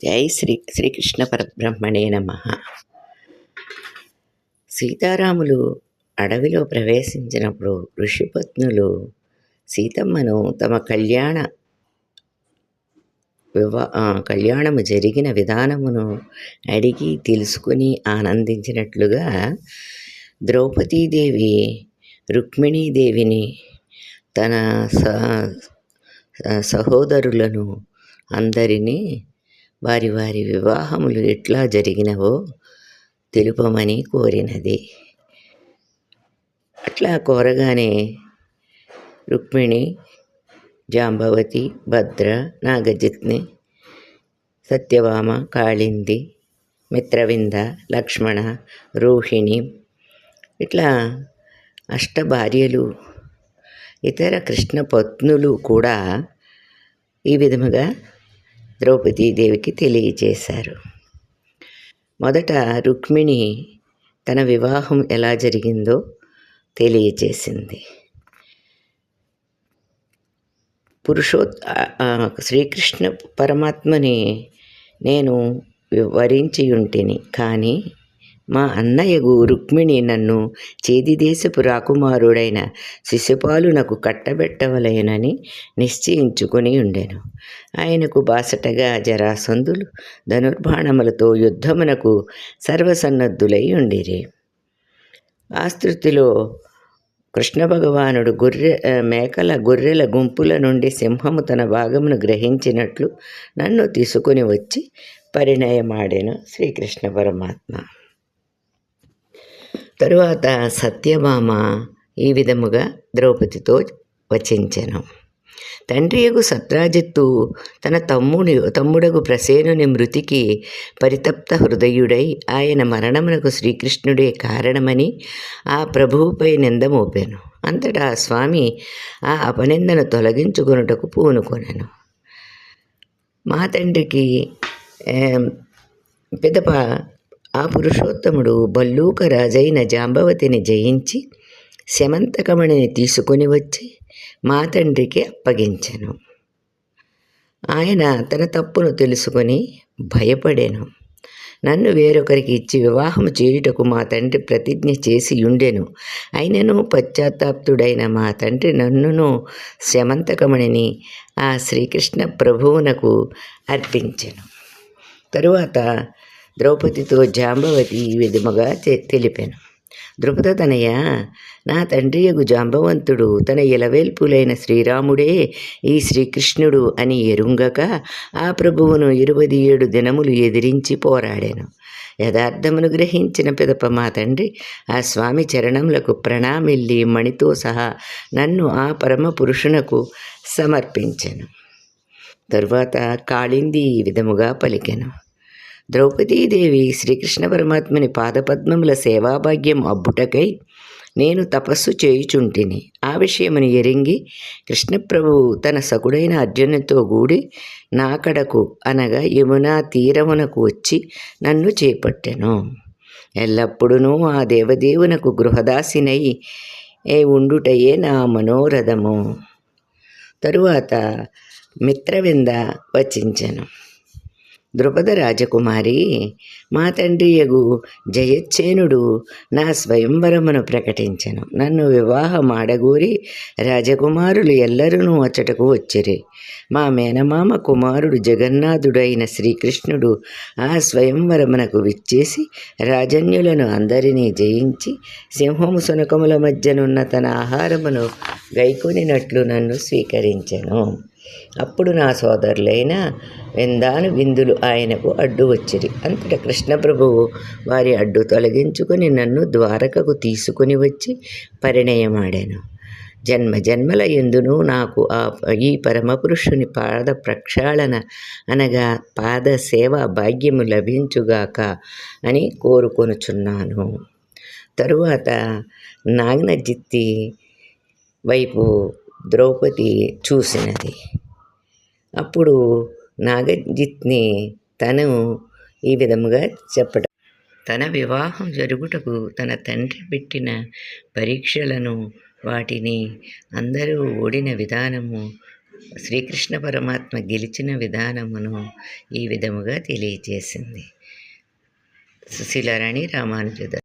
జై శ్రీ శ్రీకృష్ణ పరబ్రహ్మణే నమ. సీతారాములు అడవిలో ప్రవేశించినప్పుడు ఋషిపత్నులు సీతమ్మను తమ కళ్యాణ వివా కళ్యాణము జరిగిన విధానమును అడిగి తెలుసుకుని ఆనందించినట్లుగా ద్రౌపదీదేవి రుక్మిణీదేవిని తన స సహోదరులను అందరినీ వారి వారి వివాహములు ఎట్లా జరిగినవో తెలుపమని కోరినది. అట్లా కోరగానే రుక్మిణి జాంబవతి భద్ర నాగజిత్ని సత్యభామ కాళింది మిత్రవింద లక్ష్మణ రోహిణి ఇట్లా అష్ట భార్యలు ఇతర కృష్ణ పత్నులు కూడా ఈ విధముగా ద్రౌపదీదేవికి తెలియజేశారు. మొదట రుక్మిణి తన వివాహం ఎలా జరిగిందో తెలియజేసింది. పురుషో శ్రీకృష్ణ పరమాత్మని నేను వరించి ఉంటిని కానీ మా అన్నయ్యగు రుక్మిణి నన్ను చేదిదేశపు రాకుమారుడైన శిశుపాలునకు కట్టబెట్టవలయనని నిశ్చయించుకొని ఉండెను. ఆయనకు బాసటగా జరాసంధులు ధనుర్బాణములతో యుద్ధమునకు సర్వసన్నద్ధులై ఉండిరి. ఆస్తృతిలో కృష్ణ భగవానుడు గొర్రె మేకల గొర్రెల గుంపుల నుండి సింహము తన భాగమును గ్రహించినట్లు నన్ను తీసుకుని వచ్చి పరిణయమాడెను శ్రీకృష్ణ పరమాత్మ. తరువాత సత్యభామ ఈ విధముగా ద్రౌపదితో వచించెను. తండ్రియగు సత్రాజిత్తు తన తమ్ముని తమ్ముడగు ప్రసేనుని మృతికి పరితప్త హృదయుడై ఆయన మరణమునకు శ్రీకృష్ణుడే కారణమని ఆ ప్రభువుపై నింద మోపాను. అంతటా స్వామి ఆ అపనిందను తొలగించుకొనుటకు పూనుకొనెను. మా తండ్రికి పిదప ఆ పురుషోత్తముడు బల్లూక రాజైన జాంబవతిని జయించి శమంతకమణిని తీసుకొని వచ్చి మా తండ్రికి అప్పగించెను. ఆయన తన తప్పును తెలుసుకొని భయపడెను. నన్ను వేరొకరికి ఇచ్చి వివాహం చేయుటకు మా తండ్రి ప్రతిజ్ఞ చేసి ఉండెను అయినను పశ్చాత్తాప్తుడైన మా తండ్రి నన్నును శమంతకమణిని ఆ శ్రీకృష్ణ ప్రభువునకు అర్పించెను. తరువాత ద్రౌపదితో జాంబవతి ఈ విధముగా తెలిపాను. ద్రుపద తనయ నా తండ్రియగు జాంబవంతుడు తన ఇలవేల్పులైన శ్రీరాముడే ఈ శ్రీకృష్ణుడు అని ఎరుంగక ఆ ప్రభువును ఇరవై ఏడు దినములు ఎదిరించి పోరాడాను. యథార్థమును గ్రహించిన పిదప మా తండ్రి ఆ స్వామి చరణములకు ప్రణామిల్లి మణితో సహా నన్ను ఆ పరమ పురుషునకు సమర్పించాను. తరువాత కాళింది ఈ విధముగా పలికాను. ద్రౌపదీదేవి శ్రీకృష్ణ పరమాత్మని పాదపద్మముల సేవాభాగ్యం అబ్బుటకై నేను తపస్సు చేయుచుంటిని. ఆ విషయమును ఎరింగి కృష్ణప్రభువు తన సకుడైన అర్జునుతో కూడి నాకడకు అనగా యమునా తీరమునకు వచ్చి నన్ను చేపట్టెను. ఎల్లప్పుడూ ఆ దేవదేవునకు గృహదాసినై ఏ ఉండుటయే నా మనోరథము. తరువాత మిత్రవింద వచించెను. ద్రుపద రాజకుమారి మా తండ్రియగు జయచ్చేనుడు నా స్వయంవరమును ప్రకటించను. నన్ను వివాహమాడగూరి రాజకుమారులు ఎల్లరూ అచ్చటకు వచ్చిరి. మా మేనమామ కుమారుడు జగన్నాథుడైన శ్రీకృష్ణుడు ఆ స్వయంవరమునకు విచ్చేసి రాజన్యులను అందరినీ జయించి సింహము సునకముల మధ్యనున్న తన ఆహారమును గైకొనినట్లు నన్ను స్వీకరించెను. అప్పుడు నా సోదరులైన విందాను విందులు ఆయనకు అడ్డు వచ్చిరి. అంతట కృష్ణప్రభువు వారి అడ్డు తొలగించుకొని నన్ను ద్వారకకు తీసుకుని వచ్చి పరిణయమాడాను. జన్మ జన్మల ఎందును నాకు ఆ ఈ పరమపురుషుని పాద ప్రక్షాళన అనగా పాద సేవ భాగ్యము లభించుగాక అని కోరుకొనుచున్నాను. తరువాత నాగనజిత్తి వైపు ద్రౌపది చూసినది. అప్పుడు నాగజిత్ని తను ఈ విధముగా చెప్పడం తన వివాహం జరుగుటకు తన తండ్రి పెట్టిన పరీక్షలను వాటిని అందరూ ఓడిన విధానము శ్రీకృష్ణ పరమాత్మ గెలిచిన విధానమును ఈ విధముగా తెలియజేసింది. సుశీలారాణి రామానుజద